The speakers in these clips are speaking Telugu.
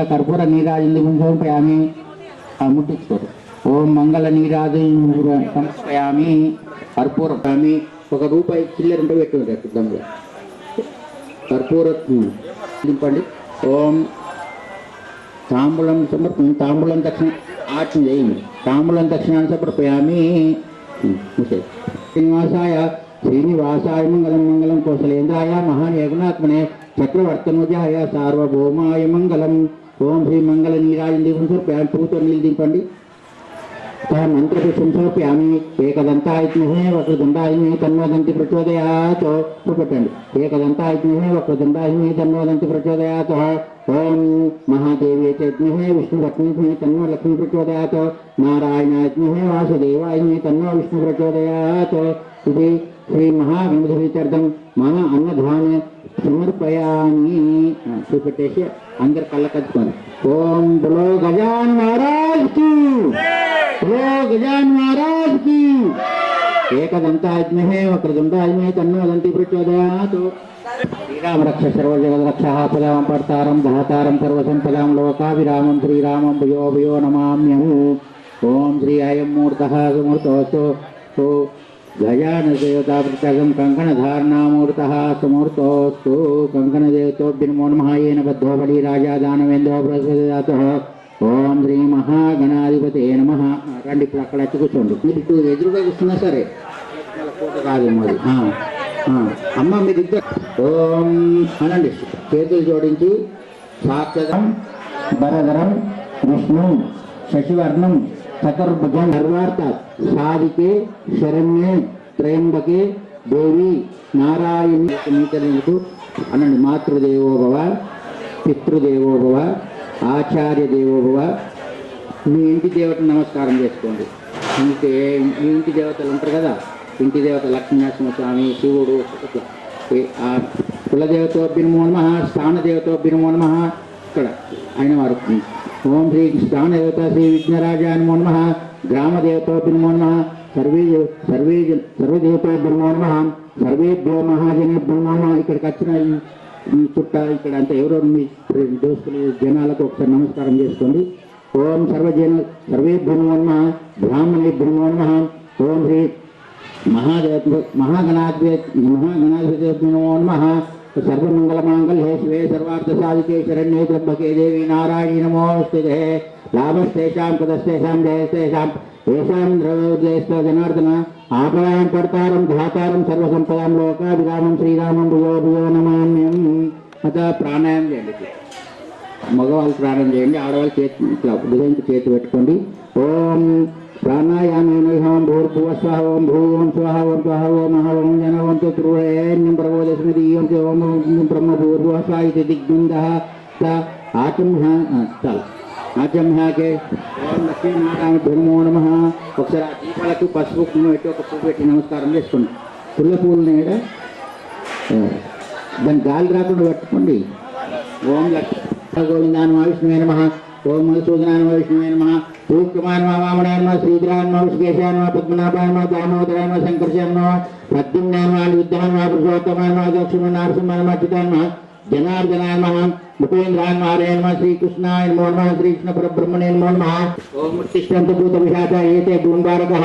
తీసుకుపోతాం కర్పూర నీరాజంది సమర్పయామి ఆ, ముట్టించుకోరు ఓం మంగళ నీరాజు సమర్పయామి కర్పూరపామి ఒక రూపాయి చిల్లర ఉంటే పెట్టుకుంటారు సిద్ధంగా కర్పూర నింపండి ఓం తాంబూలం సమర్ప తాంబూలం దక్షిణ ఆచరణ చేయండి. తాంబూలం దక్షిణాన్ని సమర్పయామి శ్రీనివాసాయ శ్రీనివాసాయ మంగళం మంగళం కోసలేంద్రాయ మహాన్ యగుణాత్మనే చక్రవర్తనుజాయ సార్వభౌమాయ మంగళం. ఓం శ్రీ మంగళ నీరాజం దీపం సమర్పయామి పూతో నీళ్ళు దింపండి మంత్రపుష్పం సమర్పయామి ఏకదంతాయజ్ఞే వక్రదండాయజ్ఞే తన్వదంతి ప్రచోదయాత్. చూపెట్టండి. ఏకదంతాయజ్ఞే వక్రదండాయజ్ఞే తన్వదంతి ప్రచోదయాత్. ఓం మహాదేవి చజ్ఞే విష్ణులక్ష్మీ తన్వ లక్ష్మీ ప్రచోదయాత్. నారాయణాజ్ఞే వాసుదేవాయజ్ఞే తన్వ విష్ణు ప్రచోదయాత్. ఇది శ్రీ మహావిమధురీత్యర్థం మమ అన్నధాన సమర్పయామి ఆ, చూపెట్టేసి అందరు కళ్ళ కట్టుకోండి ఓం బులో గజాన్ మహారాజ్కి బులో గజాన్ మహారాజ్కి ఏకదంతాజ్మహే వక్రదంతాజ్మహే తన్నోదంతి ప్రచోదయాత్ శ్రీరామ రక్ష సర్వజగద్రక్ష పదాం పడతారం దహతారం సర్వసంపదాం లోకావిరామం శ్రీరామం భయో భయో నమామ్యం ఓం శ్రీ అయం మూర్త సుమూర్తోస్తు ఓ గజాన దేవతాపృతగం కంకణధారణామూర్త సుమూర్తోస్తు కంకణదేవతోభ్యనమో నమః ఏన బద్ధో రాజా దానవేంద్రో ప్రసదాత ఓం శ్రీ మహాగణాధిపతే నమ రండి ఇప్పుడు అక్కడ వచ్చి కూర్చోండి. మీరు ఎదురుగా కూర్చున్నా సరే. కాదు మరి. అమ్మ మీరు ఇద్దరు. ఓం అనండి. చేతులు జోడించి సాక్షరం భరధరం విష్ణు శశివర్ణం చతుర్భుజం సర్వార్థ సాధికే శరణ్యే త్రయంబకే దేవి నారాయణి సమీకరణకు అనండి మాతృదేవోభవ పితృదేవోభవ ఆచార్య దేవోభవ మీ ఇంటి దేవత నమస్కారం చేసుకోండి. ఇంకే మీ ఇంటి దేవతలు ఉంటారు కదా ఇంటి దేవత లక్ష్మీనరసింహ స్వామి శివుడు కులదేవతో ఏ- ఆ కులదేవతోభ్యనమో నమ ఇక్కడ. ఆయన వారు. ఓం శ్రీ స్థానదేవత శ్రీ విఘ్నరాజా నమో నమ గ్రామదేవతోభ్యనమో నమ సర్వే సర్వే సర్వదేవతోభ్యనమో నమ సర్వేభ్యో మహాజనేభ్యో నమ. ఇక్కడికి వచ్చిన ఈ- చుట్ట ఇక్కడ అంతా ఎవరో మీ దోస్తులు జనాలకు ఒకసారి నమస్కారం చేసుకోండి. ఓం సర్వజన సర్వేభ్యో నమ బ్రాహ్మణేభ్యో నమ. ఓం శ్రీ మహాదేవ మహాగణాధిపే మహాగణాధిపతి నమో నమ. సర్వమంగళమాంగళ్యే శివే సర్వార్థ సాధికే శరణ్యే త్రంబకే దేవి నారాయణి నమోస్తుతే. లాభస్తేషాం పదస్తేషాం జయస్తేషాం ఏషాం ద్రవ్యోదయస్త జనార్దన. ఆపయాం కర్తారం ధాతారం సర్వసంపదాం లోకాభిరామం శ్రీరామం భుజో భుజో నమామ్యం అత ప్రాణాయామం చేయండి. మగవాళ్ళు ప్రాణం చేయండి ఆడవాళ్ళు చేతి ఇట్లా చేతి పెట్టుకోండి. ఓం ప్రాణాయామేన ఓం భూర్భువ స్వహ ఓం భూవం స్వహ ఓం స్వహ ఓం మహ ఓం జన ఓం చతుర్వేణ్యం ప్రబోధస్మృతి ఓం ఓం బ్రహ్మ భూర్భువ స్వ ఇది దిగ్బంధ స ఆచమ్హ ఓం లక్ష్మీనారాయణ బ్రహ్మో నమ ఒకసారి ఆ దీపాలకు పసుపు కుంకుమ పెట్టి ఒక పువ్వు పెట్టి నమస్కారం చేసుకోండి పుల్ల పువ్వులు నేడ దాని గాలి రాకుండా పట్టుకోండి ఓం లక్ష్మీ గోవిందాన్ విష్ణువే నమ ओम मधुसूदनाय नमः। विष्णुवे नमः भूकमाय नमः जनार्दनाय नमः मुकुंद्राय महाराय श्रीकृष्णाय नमो नमः श्रीकृष्ण परब्रह्मणे नमो नमः ओम मुक्तिष्ठन्तभूतविषादाय एते भूम्बारकः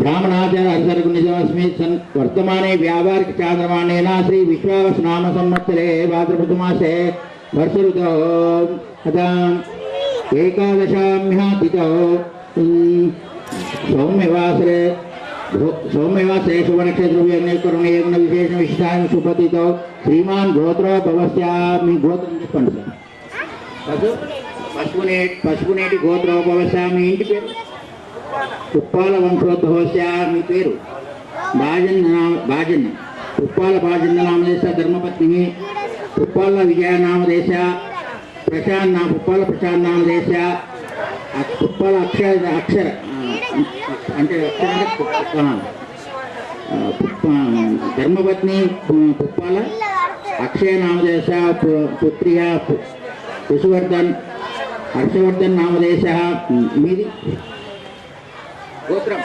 బ్రాహ్మణాచార హరిసరకు నిజమస్మి. సన్ వర్తమానే వ్యాపారిక చాంద్రమాణేన శ్రీ విశ్వావస నామ సంవత్సరే భాద్రపదమాసే వర్షరుతో అదా. ఏకాదశామ్యాతితో సౌమ్యవాసరే సౌమ్యవాసరే శుభనక్షత్రవ్యకరణ విశేష విశిష్టాన్ని సుపతితో శ్రీమాన్ గోత్రో మీ గోత్రం చెప్పండి సార్. పశు పశువునే పశువునేటి గోత్రోపవశ మీ ఇంటి పేరు? ఉప్పాల వంశోద్భవస్య మీ పేరు బాజన్న నామ ఉప్పాల బాజన్న నామదేశ ధర్మపత్ని ఉప్పాల విజయ నామదేశ ప్రశాంత్ నా పుప్పాల ప్రశాంత్ నామదేశ ఉప్పాల అక్షర అక్షర. అంటే అక్షర ధర్మపత్ని పు- పుప్పాల అక్షయ నామదేశ పుత్రియ పు- హర్షవర్ధన్ నామదేశ మీది. గోత్రం.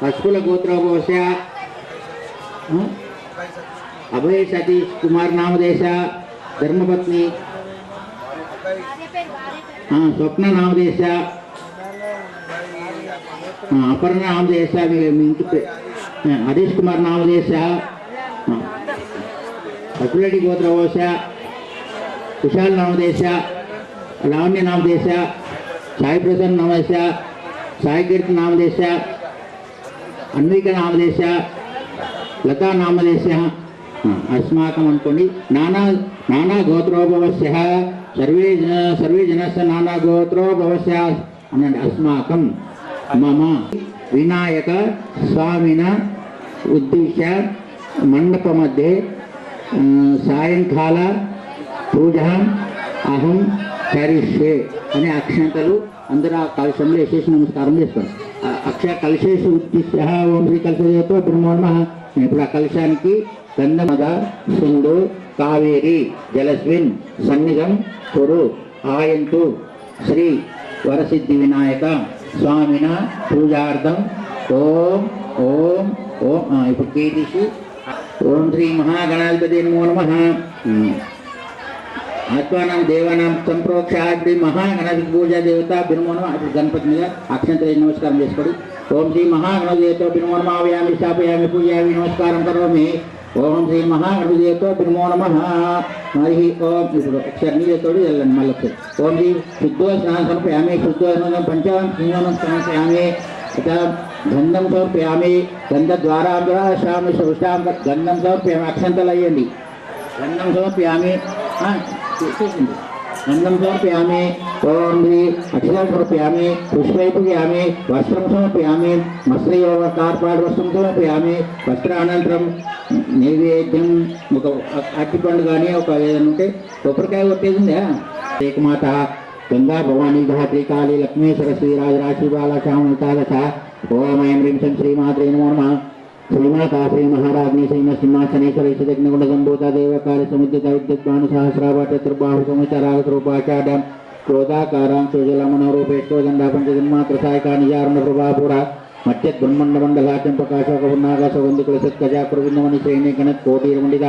పశుకుల గోత్రోభవశ అభయ సతీష్ కుమార్ నామదేశ ధర్మపత్ని. స్వప్న నామదేశ అపర్ణ నామదేశ మీ ఇంటి హరీష్ కుమార్ నామదేశ అకులడి అకులటి గోత్రవోశ కుశాల్ నామదేశ లావణ్య నామదేశ సాయి ప్రసన్న నామదేశ సాయి కీర్తి నామదేశ అన్విక నామదేశ లతా నామదేశ అస్మాకం అనుకోండి. నానా నానా గోత్రోభవస్య సర్వే జన సర్వే జనస్య నానా గోత్రోభవస్య అనండి అస్మాకం. మమ వినాయక స్వామిన ఉద్దేశ్య మండప మధ్య సాయంకాల పూజ అహం కరిష్యే అనే అక్షంతలు అందరూ ఆ కలశంలో వేసేసి నమస్కారం చేస్తారు. అక్షయ కలశేష ఉత్తిష్ట ఓం శ్రీ కలశతో బ్రహ్మోన్మ ఇప్పుడు ఆ కలశానికి గంధమద సుండు కావేరి జలస్విన్ సన్నిగం కురు ఆయంతు శ్రీ వరసిద్ధి వినాయక స్వామిన పూజార్థం ఓం ఓం ఓం ఇప్పుడు కీ ఓం శ్రీ మహాగణాధిపతి నమో నమ. ఆత్మానం దేవానం సంప్రోక్షాగ్ని మహాగణపతి పూజా దేవత బినుమోనమ అప్పుడు గణపతి మీద అక్షంతరి నమస్కారం చేసుకోండి ఓం శ్రీ మహాగణదేవతో దేవత బినుమోనమావయామి స్థాపయామి పూజయామి నమస్కారం కరోమి ఓం శ్రీ మహాగణదేవతో దేవత మరి ఓం ఇప్పుడు ఒకసారి నీళ్ళతోడు వెళ్ళండి మళ్ళీ ఓం శ్రీ శుద్ధో స్నానం సమర్పయామి శుద్ధో స్నానం పంచవం సింగనం సమర్పయామి ఇక గంధం సమర్పయామి గంధద్వారాంధ్రాశామి శుష్టాం గంధం సమర్పయామి అక్షంతలు అయ్యండి గంధం సమర్పయామి చేసేసింది. చూసింది గంధం సమర్పయామి ఓం శ్రీ అక్షరం సమర్పయామి పుష్పైపయామి వస్త్రం సమర్పయామి వస్త్రయోగ కార్పాడు వస్త్రం సమర్పయామి వస్త్ర అనంతరం నైవేద్యం ఒక అట్టి పండు కానీ ఒక ఏదైనా ఉంటే కొబ్బరికాయ కొట్టేది ఉందా ఏకమాత గంగా భవానీ ధాత్రి కాళీ లక్ష్మీ సరస్వతి రాజరాశి బాల శ్యామతాదశ ఓం ఐం హ్రీం శ్రీ శ్రీమాత్రే నమో నమః. శ్రీమాతా శ్రీ మహారాజ్ఞి శ్రీమ సింహాసనేశ్వర శతజ్ఞగుణ సంభూత దేవకార్య సముద్రిత విద్యుద్వాను సహస్రాభ చతుర్బాహు సముచరాగ రూపాచార్యం క్రోధాకారాం సుజల మనోరూపేష్టోదండ పంచజన్మాత్ర సాయకా నిజారుణ ప్రభాపుర మధ్యత్ బ్రహ్మండ మండల చంపకాశోక ఉన్నాగ సుగంధికుల సత్కజా ప్రవిందమణి శ్రేణి గణత్ కోటీరమండిత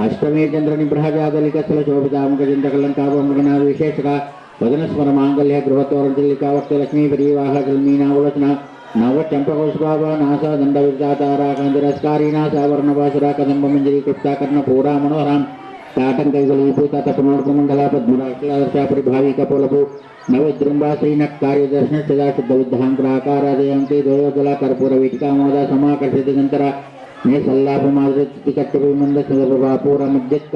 అష్టమే చంద్ర నిబ్రహజాదలిక స్థల శోభితాముఖ చంద్రకలంకాభంగన విశేషక వదన స్మర మాంగళ్య గృహతోరంజలికా వర్త లక్ష్మీ పరివాహ కల్మీనావలోచన నవ చంపకోష్బాబ నాసా దండ విద్యాతారా కందిరస్కారీ నాసా వర్ణభాసురా కృప్తాకర్ణ పూరా మనోహరాం తాటం కైగలీభూత తపనోర్కమండల కపోలపు నవద్రుంబా కార్యదర్శన సదా శుద్ధ విద్ధాంకురాకారాదయంతి దోయోజల కర్పూర వీటికామోద సమాకర్షిత గంతర నే సల్లాభమాదృతి కట్టభిమంద సులభాపూర మధ్యత్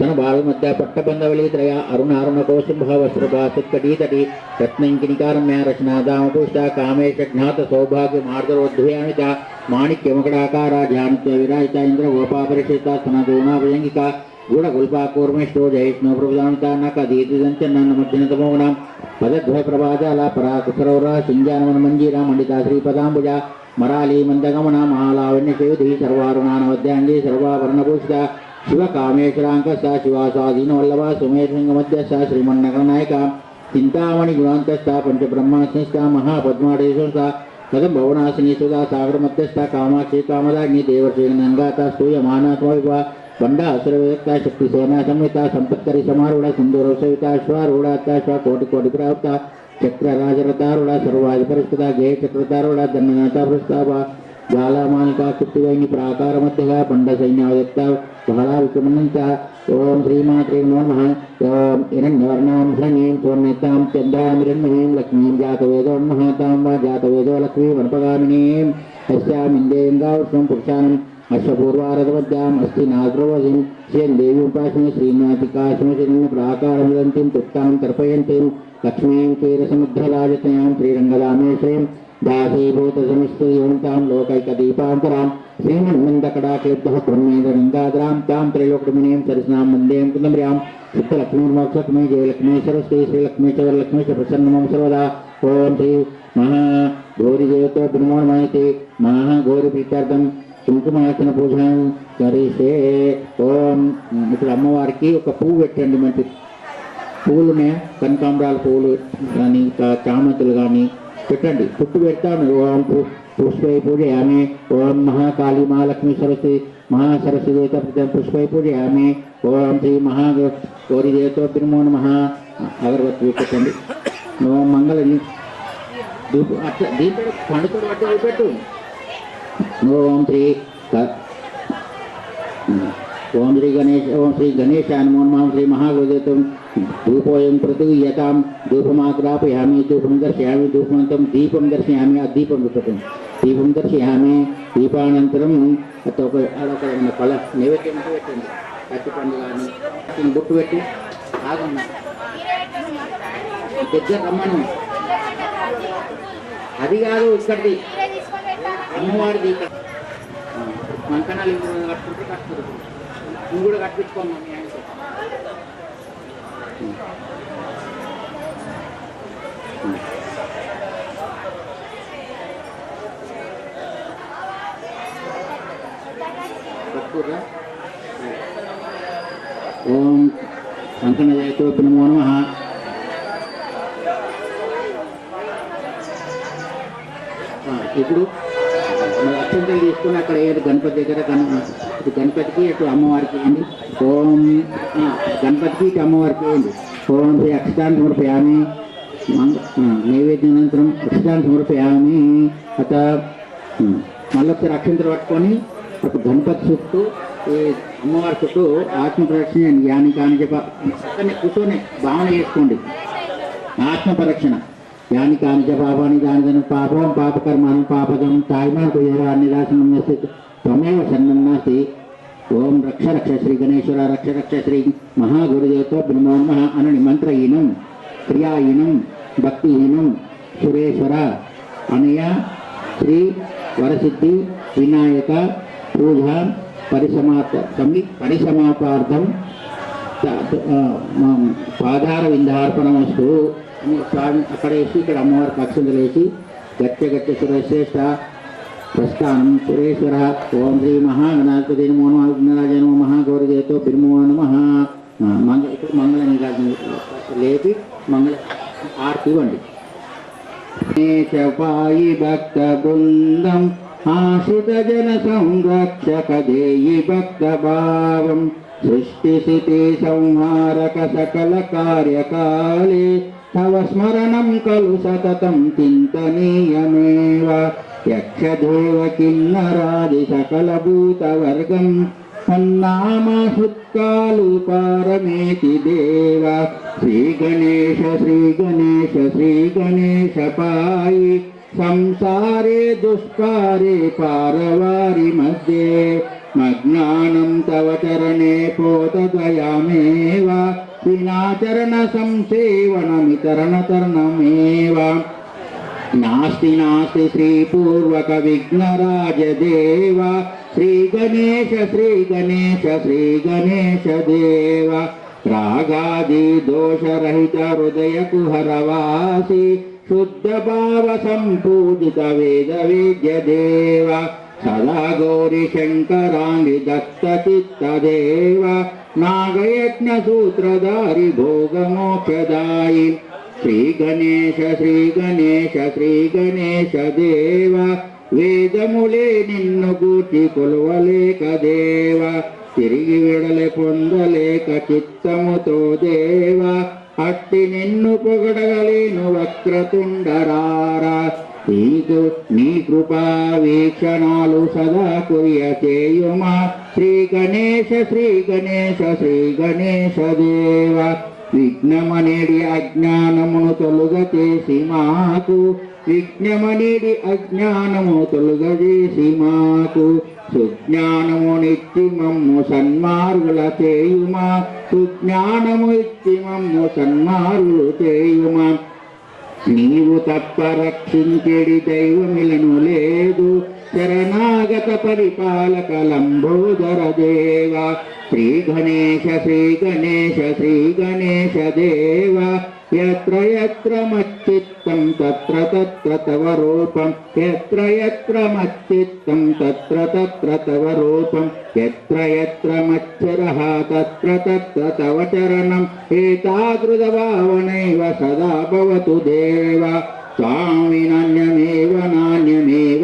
మధ్య పట్టబంధవలి త్రయ అరుణ అరుణ సుక్కటీతటి రత్నంకినికారమ్య రచనాదామపుష్ట కామేశ జ్ఞాత సౌభాగ్య మార్గరోద్భయామి చ మాణిక్యమకడాకార ధ్యానిత్య విరాజిత ఇంద్ర గోపాపరిషిత సనదూనాభయంగిక గూఢ గుల్పా కూర్మిష్టో జయష్ణు ప్రభుదానిత నక దీతిదంచ నన్న మధ్యనతమోగుణం పదద్వయ ప్రభాజాల పరాకుసరౌర సింజానమన మంజీర మండిత శ్రీపదాంబుజ మరాళీ మందగమన మహాలావణ్య సేవతి సర్వారుణానవద్యాంగి సర్వాభరణభూషిత శివ కామేశ్వరాంక స శివాసాధీన వల్లభ సుమేషంగ మధ్య సా శ్రీమన్నగర నాయక చింతామణి గుణాంతస్థ పంచబ్రహ్మాస్నిస్థ మహాపద్మాడేశ్వర కదం భవనాశిని సుధా సాగర మధ్యస్థ కామాక్షి కామదాగ్ని దేవర్షి నంగాత స్తూయమానాత్మవిభ బండ అసురవేత్త శక్తి సేనా సంహిత సంపత్కరి సమారూఢ సింధూర సవిత అశ్వారూఢాత్తాశ్వ కోటి కోటి ప్రాప్త చక్ర రాజరథారుడ సర్వాధిపరిష్కృత గేయ చక్రతారుడ దండనాథ ప్రస్తావ జ్వాలామానిక కృత్తివైని ప్రాకార మధ్యగా బండ సైన్యాయుక్త బహళ విక్రమణంచ ఓం శ్రీమాత్రే నమః ఓం హిరణ్యవర్ణాం హిరణ్యీం పూర్ణితాం చంద్రామిరణ్మయీం లక్ష్మీం జాతవేదోన్మహాతాం వా జాతవేదో లక్ష్మీ వనపగామినీం యస్యామిందేంద్రావృష్ణం పురుషానం అశ్వపూర్వారథవద్యాం అస్తి నాద్రవజం శ్రీయం దేవి ఉపాసన శ్రీనాథికాశమశరణ్య ప్రాకారమిదంతిం తుక్తాం తర్పయంతిం లక్ష్మీం క్షీరసముద్రరాజతయాం శ్రీరంగదామేశ్వరీం దాసీభూత సమిస్తీయంతాం లోకైకదీపాంతరాం. శ్రీమన్మందకడాకేభ్యः బ్రహ్మేంద్రగంగాధరాం తాం త్రైలోకమినీం సరసనాం వందేం కుందమ్రియాం చిత్తలక్ష్మీర్మోక్షలక్ష్మీ జయలక్ష్మీ సరస్వతి శ్రీలక్ష్మీ చవరలక్ష్మీ చ ప్రసన్నమం సర్వదా. ఓం శ్రీ మహా గౌరీ దేవతో బ్రహ్మోణమైతే మహా గౌరీ ప్రీత్యార్థం కుంకుమార్చన పూజనం కరిసే ఓం ఇక్కడ అమ్మవారికి ఒక పువ్వు పెట్టండి మంచి పువ్వులు ఉన్నాయా కనకాంబరాల పువ్వులు కానీ ఇంకా చామంతులు కానీ పెట్టండి. పుట్టు పెడతాను ఓం పు- పుష్పై పూజయామి. ఓం మహాకాళీ మహాలక్ష్మి సరస్వతి మహాసరస్వతి దేవత పుష్పై పూజయామి. ఓం శ్రీ మహా గౌరీ దేవతో బ్రహ్మో నమ. అగరబత్తి పెట్టండి. ఓం మంగళని దీపు అట్లా దీంతో పండుతో పట్టి. ఓం శ్రీ ఓం శ్రీ గణేష్ ఓం శ్రీ గణేశాయ నమో నమః శ్రీ మహాగురుదేవం ధూపోయం ప్రతియతాం ధూపమాగ్రాపయామి ధూపం దర్శయామి ధూపమంతం దీపం దర్శయామి ఆ దీపం విపతం దీపం దర్శయామి దీపానంతరం ఒక అదొక ఏమైనా పళ్ళ నైవేద్యం పెట్టండి కత్తి పండు కానీ బొట్టు పెట్టి ఆగమ్మా దగ్గర రమ్మను అది కాదు ఇక్కడిది। అమ్మవారిది ఇక్కడ। మంకణాలు కట్టుకుంటే కట్టుకుంటుంది నువ్వు కూడా కట్టించుకోమ్మా మీ ఆయనతో ఓం కంకణ జయతో నమో. నమ ఇప్పుడు? అత్యంతలు అక్కడ ఏదో గణపతి దగ్గర గణ ఇటు గణపతికి ఇటు అమ్మవారికి వేయండి ఓం గణపతికి ఇటు అమ్మవారికి వేయండి ఓం శ్రీ అక్షతాన్ని సమర్పయామి. నైవేద్యానంతరం అక్షతాన్ని సమర్పయామి. అత ఉమ్, మళ్ళీ ఒకసారి అక్షంతలు పట్టుకొని ఒక గణపతి చుట్టూ ఈ అమ్మవారి చుట్టూ ఆత్మ ప్రదక్షిణ యాని కాని చెప్ప కూర్చొని భావన చేసుకోండి. ఆత్మ ప్రదక్షిణ. యాని కాని పాపాన్ని పాపాని పాపం పాపకర్మాన్ని పాపదం తాయిమా కుజరా నిరాశనం నసి త్వమేవ శరణం నాసి ఓం రక్ష రక్ష శ్రీ గణేశ్వర రక్ష రక్ష శ్రీ మహాగురుదేవతో బ్రహ్మోన్మ అనని మంత్రహీనం క్రియాహీనం భక్తిహీనం సురేశ్వర అనయ శ్రీ వరసిద్ధి వినాయక పూజ పరిసమాప్త సమి పరిసమాపార్థం పాదార విందార్పణమస్తు స్వామి అక్కడ వేసి ఇక్కడ అమ్మవారి పక్షులు వేసి గట్టె గట్టె సురేశ్రేష్ట ప్రస్థానం. సురేశ్వర ఓం శ్రీ మహాగణాధిపతి నమో నమః విఘ్నరాజ నమో మహాగౌరదేతో బిర్మో నమ. మంగళ ఇప్పుడు మంగళ నీరాజు లేపి మంగళ ఆర్తి ఇవ్వండి. పాయి భక్త బృందం ఆశ్రిత జన సంరక్షక దేయి భక్త భావం. సృష్టి సంహారక సకల కార్యకాలే తవ స్మరణం ఖలు సతతం చింతనీయమేవ. యక్షదేవ కిన్నరాది సకల భూతవర్గం సన్నామహృత్కాలు పారమేతి దేవ శ్రీ గణేశ శ్రీ గణేశ శ్రీ గణేశ పాయి. సంసారే దుష్కారే పారవారి మధ్యే. మజ్ఞానం తవ చరణే పోతదయామేవ వినాచరణ సంసేవనమితరణ తరణమేవ నాస్తి నాస్తి శ్రీపూర్వక విఘ్నరాజదేవ శ్రీ గణేశ శ్రీ గణేశ శ్రీ గణేశ దేవ. రాగాది దోషరహిత హృదయ కుహరవాసి. శుద్ధ భావ సంపూజిత వేద విద్య దేవ. సదా గౌరి శంకరాంగి దత్త చిత్త దేవ నాగయజ్ఞ సూత్రధారి భోగమోక్షదాయి. శ్రీ గణేశ శ్రీ గణేశ శ్రీ గణేశ దేవ వేదములే నిన్ను గూర్చి కొలవలేక దేవ తిరిగి విడలే పొందలేక చిత్తముతో దేవ అట్టి నిన్ను పొగడగలేను వక్రతుండరారా. నీకు నీ కృపా వీక్షణాలు సదా కుర్య చేయుమా శ్రీ గణేశ శ్రీ గణేశ శ్రీ గణేశ దేవ. విఘ్నమనేడి అజ్ఞానమును తొలుగచేసి మాకు విఘ్నమనేడి అజ్ఞానము తొలుగజేసి మాకు సుజ్ఞానము నిత్తి మమ్ము సన్మార్గుల చేయుమా. సుజ్ఞానము ఇచ్చి మమ్ము సన్మార్గులు చేయుమా. నీవు తప్ప రక్షించేడి దైవమిలను లేదు శరణాగత పరిపాలక లంబోదర దేవా. శ్రీ గణేశ శ్రీ గణేశ శ్రీ గణేశ దేవ ఎత్ర ఎత్ర మచ్చిత్తం తత్ర తత్ర తవ రూపం ఎత్ర ఎత్ర మచ్చిత్తం తత్ర తత్ర తవ రూపం ఎత్ర ఎత్ర మచ్చరః తత్ర తత్ర తవ చరణం ఏతాదృత భావనైవ సదా భవతు దేవ స్వామి నాణ్యమేవ నాణ్యమేవ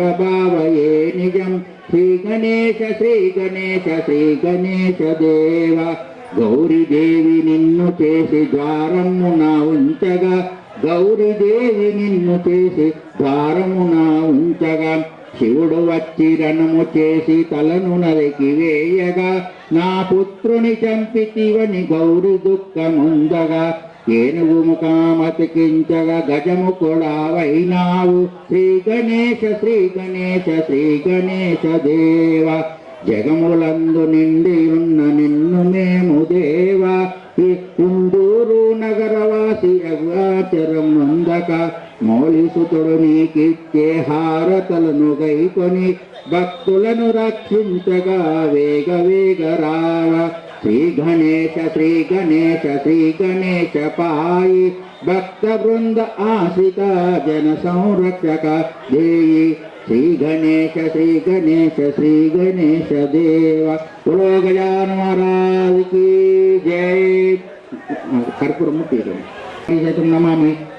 శ్రీ గణేశ శ్రీ గణేశ శ్రీ గణేశ దేవ. గౌరీదేవి నిన్ను చేసి ద్వారమున ఉంచగా. గౌరీదేవి నిన్ను చేసి ద్వారమున ఉంచగా. శివుడు వచ్చి రణము చేసి తలను నరికి వేయగా. నా పుత్రుని చంపితివని గౌరి దుఃఖముందగా. ఏనుగు ముఖామతికించగా గజము కొడావైనావు. శ్రీ గణేశ శ్రీ గణేశ శ్రీ గణేశ దేవ. జగములందు నిండి ఉన్న నిన్ను మేము దేవ. ఈ కుండూరు నగరవాసి అవాచరం నందక మౌలిసుతుడు నీకిచ్చే హారతలను గైకొని భక్తులను రక్షించగా వేగ వేగ రావ శ్రీ గణేశ శ్రీ గణేశ శ్రీ గణేశ పాయి భక్త బృంద ఆశ్రిత జన సంరక్షక దేయి శ్రీ గణేశ శ్రీ గణేశ శ్రీ గణేశ దేవ పులో గజాన మహారాజుకి జై కర్పూరము తీరం చేతుం నమామి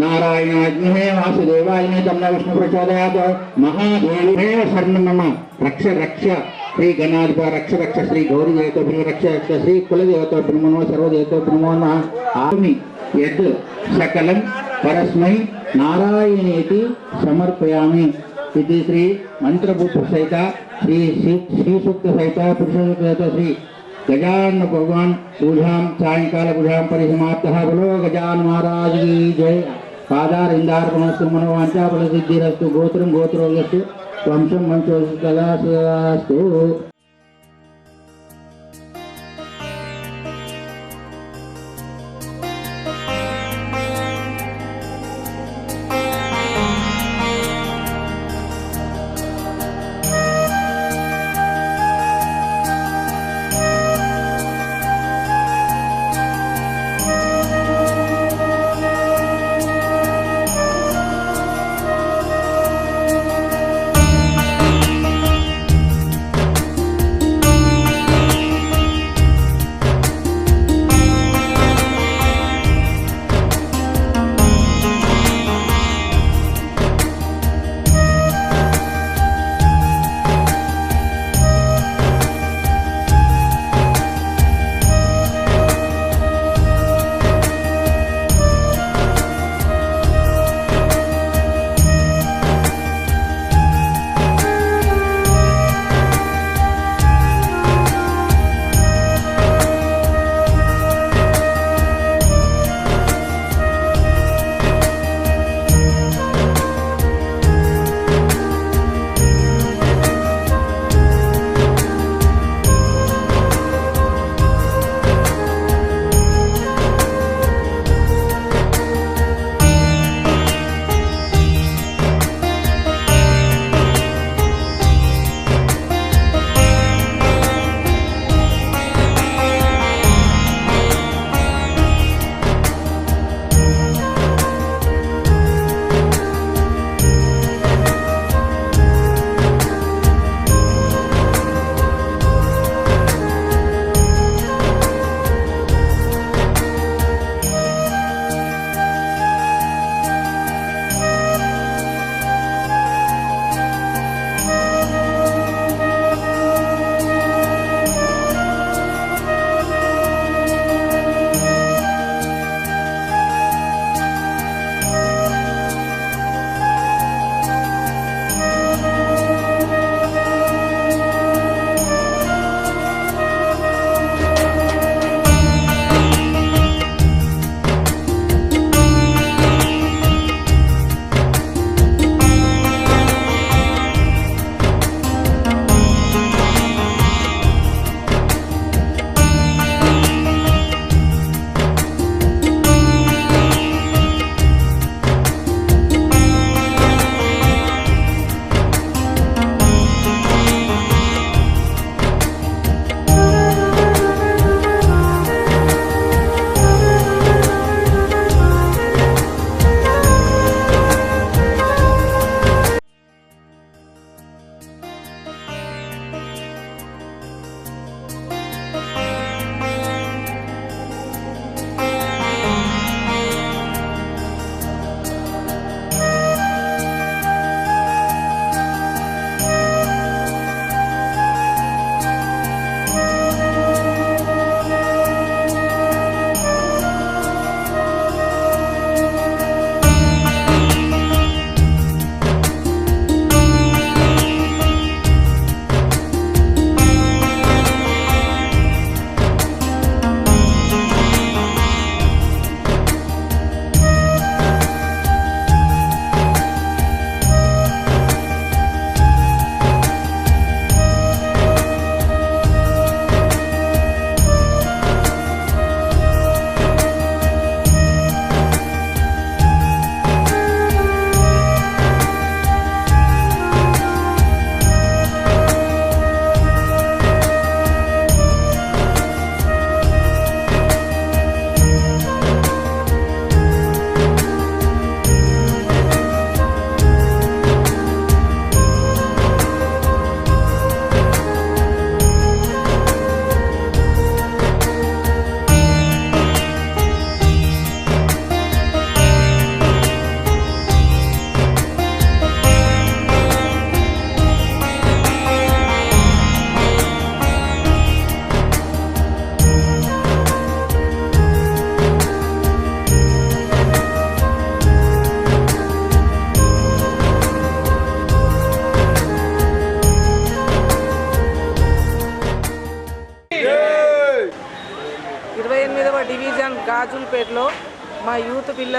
नारायणाज्ञहे वासुदेवायने तन्नो विष्णु प्रचोदयात् महादेवी शरणं मम रक्ष रक्ष श्री गणाधिप रक्ष रक्ष श्री गौरी देवतो रक्ष रक्ष श्री कुलदेवतो ब्रह्मणो सर्वदेवतो ब्रह्मो नमः आमि यत् सकलं परस्मै नारायणेति समर्पयामि ఇది శ్రీ మంత్రపుత్ర సహిత శ్రీ శ్రీ సూక్త సహిత పురుష సహిత శ్రీ గజాన్న భగవాన్ పూజాం సాయంకాల పూజాం పరిసమాప్త బలో గజాన్ మహారాజ్ की జయ పాదారిందార్పణస్తు మన ఫల సిద్ధిరస్తు గోత్రం గోత్రోగస్తు వంశం వంశోస్తు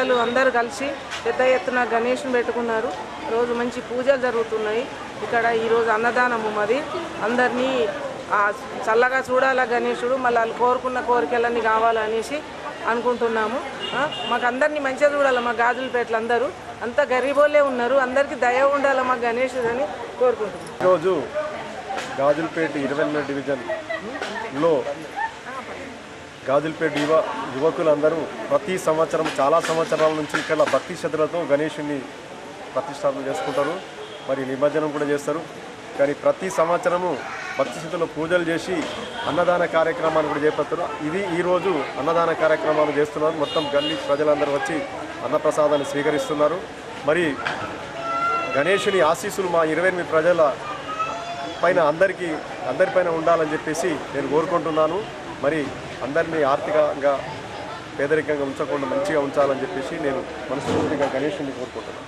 పిల్లలు అందరూ కలిసి పెద్ద ఎత్తున గణేష్ని పెట్టుకున్నారు. రోజు మంచి పూజలు జరుగుతున్నాయి. ఇక్కడ ఈరోజు అన్నదానము మరి. అందరినీ చల్లగా చూడాలా గణేశుడు మళ్ళీ వాళ్ళు కోరుకున్న కోరికలన్నీ కావాలనేసి అనుకుంటున్నాము. మాకు అందరినీ మంచిగా చూడాలి మా గాజులపేటలు అందరూ. అంతా గరీబోలే ఉన్నారు. అందరికీ దయ ఉండాలి మా గణేశుడు అని కోరుకుంటున్నాం ఈరోజు గాజులపేట ఇరవై డివిజన్లో గాజులపేట యువ యువకులందరూ ప్రతి సంవత్సరం చాలా సంవత్సరాల నుంచి ఇక్కడ భక్తి శ్రద్ధలతో గణేషుని ప్రతిష్టాపన చేసుకుంటారు. మరి నిమజ్జనం కూడా చేస్తారు. కానీ ప్రతి సంవత్సరము భక్తి శ్రద్ధలో పూజలు చేసి అన్నదాన కార్యక్రమాన్ని కూడా చేపడతారు. ఇది ఈరోజు అన్నదాన కార్యక్రమాలు చేస్తున్నారు. మొత్తం గల్లీ ప్రజలందరూ వచ్చి అన్నప్రసాదాన్ని స్వీకరిస్తున్నారు. మరి గణేషుని ఆశీస్సులు మా ఇరవై ఎనిమిది ప్రజల పైన అందరికీ అందరిపైన ఉండాలని చెప్పేసి నేను కోరుకుంటున్నాను. మరి అందరినీ ఆర్థికంగా పేదరికంగా ఉంచకుండా మంచిగా ఉంచాలని చెప్పేసి నేను మనస్ఫూర్తిగా గణేష్ని కోరుకుంటున్నాను.